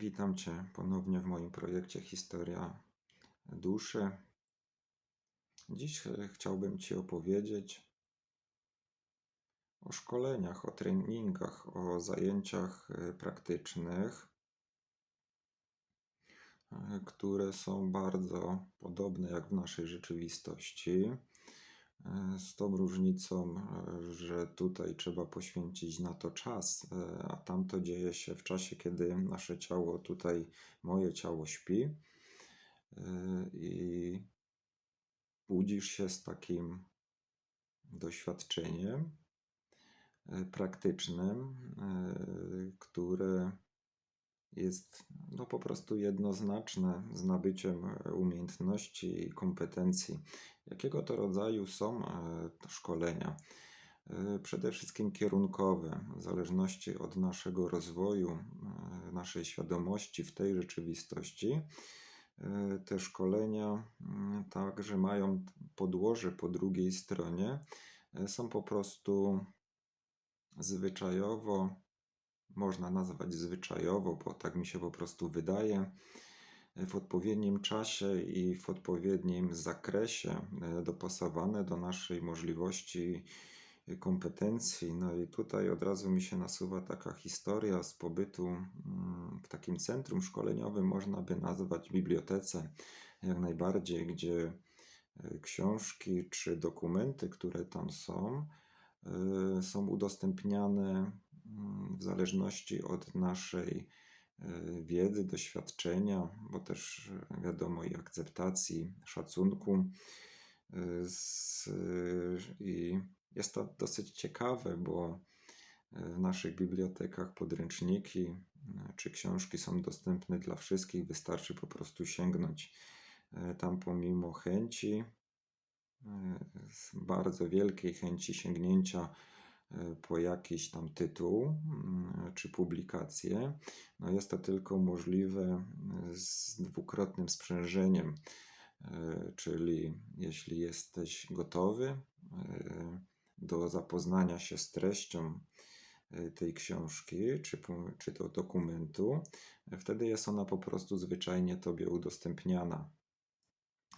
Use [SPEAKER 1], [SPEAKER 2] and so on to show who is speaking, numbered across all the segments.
[SPEAKER 1] Witam Cię ponownie w moim projekcie Historia Duszy. Dziś e, chciałbym Ci opowiedzieć o szkoleniach, o treningach, o zajęciach e, praktycznych, e, które są bardzo podobne jak w naszej rzeczywistości. Z tą różnicą, że tutaj trzeba poświęcić na to czas, a tam to dzieje się w czasie, kiedy nasze ciało, tutaj moje ciało śpi i budzisz się z takim doświadczeniem praktycznym, które jest no, po prostu jednoznaczne z nabyciem umiejętności i kompetencji. Jakiego to rodzaju są e, szkolenia? E, przede wszystkim kierunkowe, w zależności od naszego rozwoju, e, naszej świadomości w tej rzeczywistości. Te szkolenia mm, także mają podłoże po drugiej stronie. Są po prostu zwyczajowo można nazwać zwyczajowo, bo tak mi się po prostu wydaje, w odpowiednim czasie i w odpowiednim zakresie e, dopasowane do naszej możliwości i kompetencji. No i tutaj od razu mi się nasuwa taka historia z pobytu mm, w takim centrum szkoleniowym, można by nazwać bibliotece, jak najbardziej, gdzie e, książki czy dokumenty, które tam są, e, są udostępniane w zależności od naszej e, wiedzy, doświadczenia, bo też e, wiadomo i akceptacji, szacunku. E, I jest to dosyć ciekawe, bo w naszych bibliotekach podręczniki czy książki są dostępne dla wszystkich, wystarczy po prostu sięgnąć tam pomimo chęci, bardzo wielkiej chęci sięgnięcia po jakiś tam tytuł mm, czy publikację. No jest to tylko możliwe e, z dwukrotnym sprzężeniem, e, czyli jeśli jesteś gotowy do zapoznania się z treścią tej książki czy, czy to dokumentu, wtedy jest ona po prostu zwyczajnie Tobie udostępniana.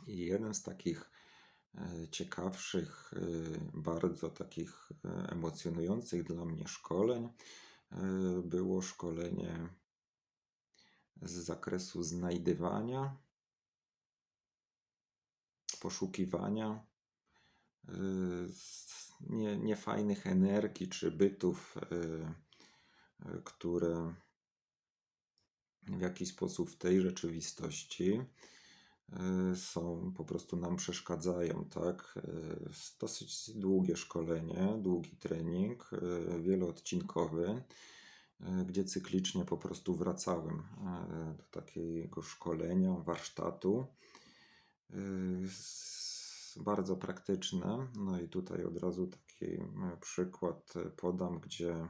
[SPEAKER 1] I jeden z takich E, ciekawszych, e, bardzo takich e, emocjonujących dla mnie szkoleń było szkolenie z zakresu znajdywania, poszukiwania nie, niefajnych energii czy bytów, które w jakiś sposób w tej rzeczywistości E, są, po prostu nam przeszkadzają, tak? E, dosyć długie szkolenie, długi trening, e, wieloodcinkowy, gdzie cyklicznie po prostu wracałem do takiego szkolenia, warsztatu. Bardzo praktyczne. No i tutaj od razu taki przykład podam, gdzie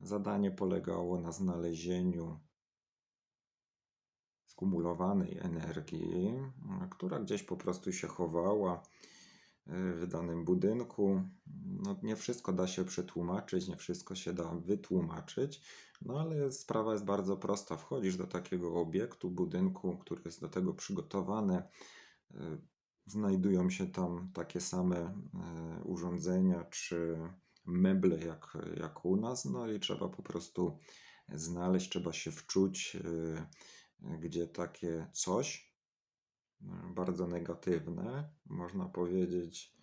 [SPEAKER 1] zadanie polegało na znalezieniu skumulowanej energii, która gdzieś po prostu się chowała e, w danym budynku. No, nie wszystko da się przetłumaczyć, nie wszystko się da wytłumaczyć, no ale sprawa jest bardzo prosta. Wchodzisz do takiego obiektu, budynku, który jest do tego przygotowany. E, znajdują się tam takie same e, urządzenia czy meble jak, jak u nas, no i trzeba po prostu znaleźć, trzeba się wczuć gdzie takie coś, e, bardzo negatywne, można powiedzieć,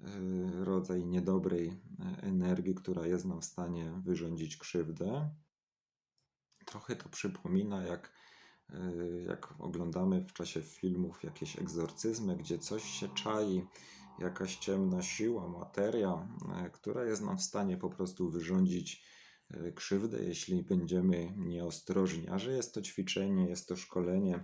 [SPEAKER 1] e, rodzaj niedobrej e, energii, która jest nam w stanie wyrządzić krzywdę. Trochę to przypomina, jak, jak oglądamy w czasie filmów jakieś egzorcyzmy, gdzie coś się czai, jakaś ciemna siła, materia, która jest nam w stanie po prostu wyrządzić krzywdę, jeśli będziemy nieostrożni. A że jest to ćwiczenie, jest to szkolenie,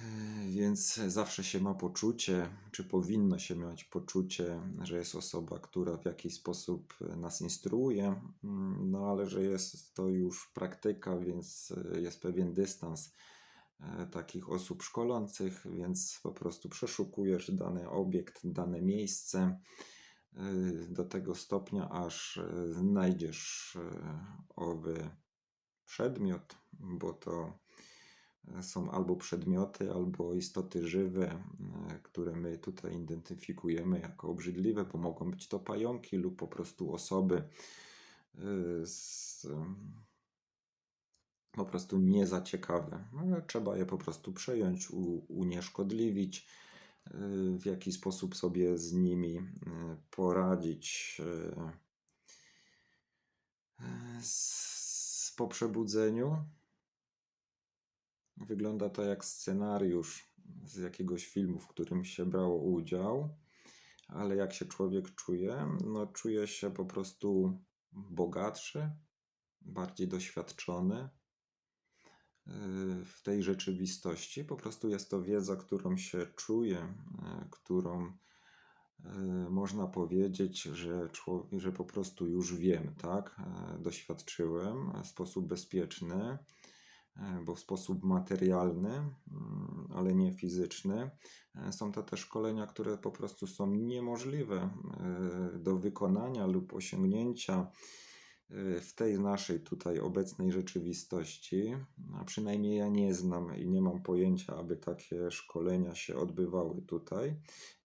[SPEAKER 1] e, więc zawsze się ma poczucie, czy powinno się mieć poczucie, że jest osoba, która w jakiś sposób nas instruuje, mm, no ale że jest to już praktyka, więc e, jest pewien dystans takich osób szkolących, więc po prostu przeszukujesz dany obiekt, dane miejsce do tego stopnia, aż y, znajdziesz y, owy przedmiot, bo to y, są albo przedmioty, albo istoty żywe, y, które my tutaj identyfikujemy jako obrzydliwe, bo mogą być to pająki lub po prostu osoby y, z, po prostu nie za ciekawe. No, ale trzeba je po prostu przejąć, unieszkodliwić, y, w jaki sposób sobie z nimi y, poradzić. y, y, Po przebudzeniu wygląda to jak scenariusz z jakiegoś filmu, w którym się brało udział, ale jak się człowiek czuje, no czuje się po prostu bogatszy, bardziej doświadczony y, w tej rzeczywistości. Po prostu jest to wiedza, którą się czuje, y, którą y, można powiedzieć, że, człowiek, że po prostu już wiem, tak? Y, Doświadczyłem w sposób bezpieczny, y, bo w sposób materialny, mm, ale nie fizyczny. Y, Są to te szkolenia, które po prostu są niemożliwe y, do wykonania lub osiągnięcia y, w tej naszej tutaj obecnej rzeczywistości, a przynajmniej ja nie znam i nie mam pojęcia, aby takie szkolenia się odbywały tutaj.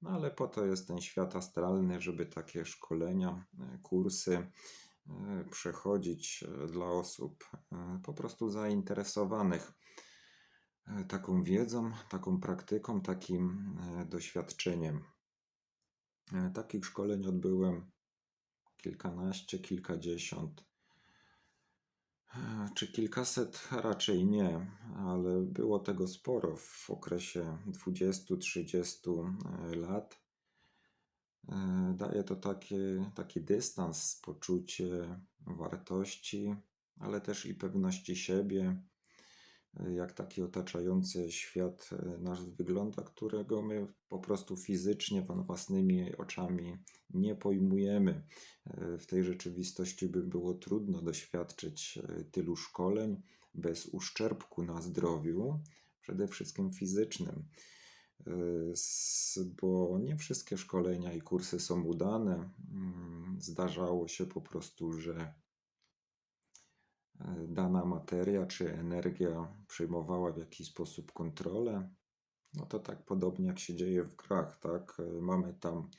[SPEAKER 1] No ale po to jest ten świat astralny, żeby takie szkolenia, y, kursy y, przechodzić y, dla osób po prostu zainteresowanych taką wiedzą, taką praktyką, takim doświadczeniem. Takich szkoleń odbyłem kilkanaście, kilkadziesiąt, e, czy kilkaset, raczej nie, ale było tego sporo w okresie 20-30 e, lat. E, Daje to taki, taki dystans, poczucie wartości, ale też i pewności siebie, jak taki otaczający świat e, nasz wygląda, którego my po prostu fizycznie, własnymi oczami nie pojmujemy. E, W tej rzeczywistości by było trudno doświadczyć e, tylu szkoleń bez uszczerbku na zdrowiu, przede wszystkim fizycznym. Bo nie wszystkie szkolenia i kursy są udane. Mm, Zdarzało się po prostu, że dana materia czy energia przyjmowała w jakiś sposób kontrolę. No to tak podobnie jak się dzieje w grach, tak? Mamy tam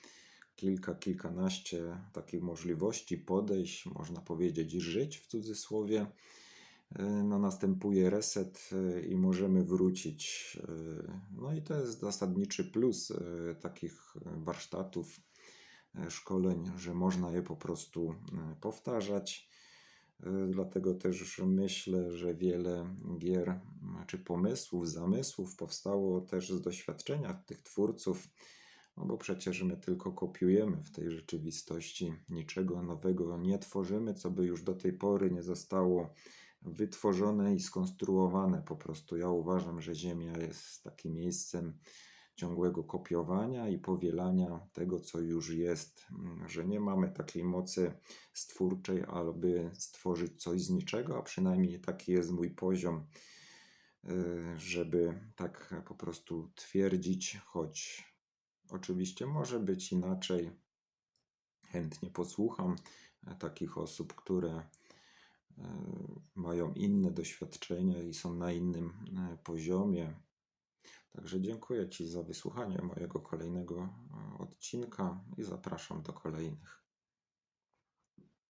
[SPEAKER 1] kilka, kilkanaście takich możliwości podejść, można powiedzieć, żyć w cudzysłowie. No, następuje reset i możemy wrócić. No i to jest zasadniczy plus takich warsztatów, szkoleń, że można je po prostu powtarzać. E, Dlatego też myślę, że wiele gier czy pomysłów, zamysłów powstało też z doświadczenia tych twórców, no bo przecież my tylko kopiujemy w tej rzeczywistości, niczego nowego nie tworzymy, co by już do tej pory nie zostało wytworzone i skonstruowane. Po prostu ja uważam, że Ziemia jest takim miejscem ciągłego kopiowania i powielania tego, co już jest, mm, że nie mamy takiej mocy stwórczej, aby stworzyć coś z niczego, a przynajmniej taki jest mój poziom, y, żeby tak po prostu twierdzić, choć oczywiście może być inaczej. Chętnie posłucham e, takich osób, które e, mają inne doświadczenia i są na innym e, poziomie. Także dziękuję Ci za wysłuchanie mojego kolejnego e, odcinka i zapraszam do kolejnych.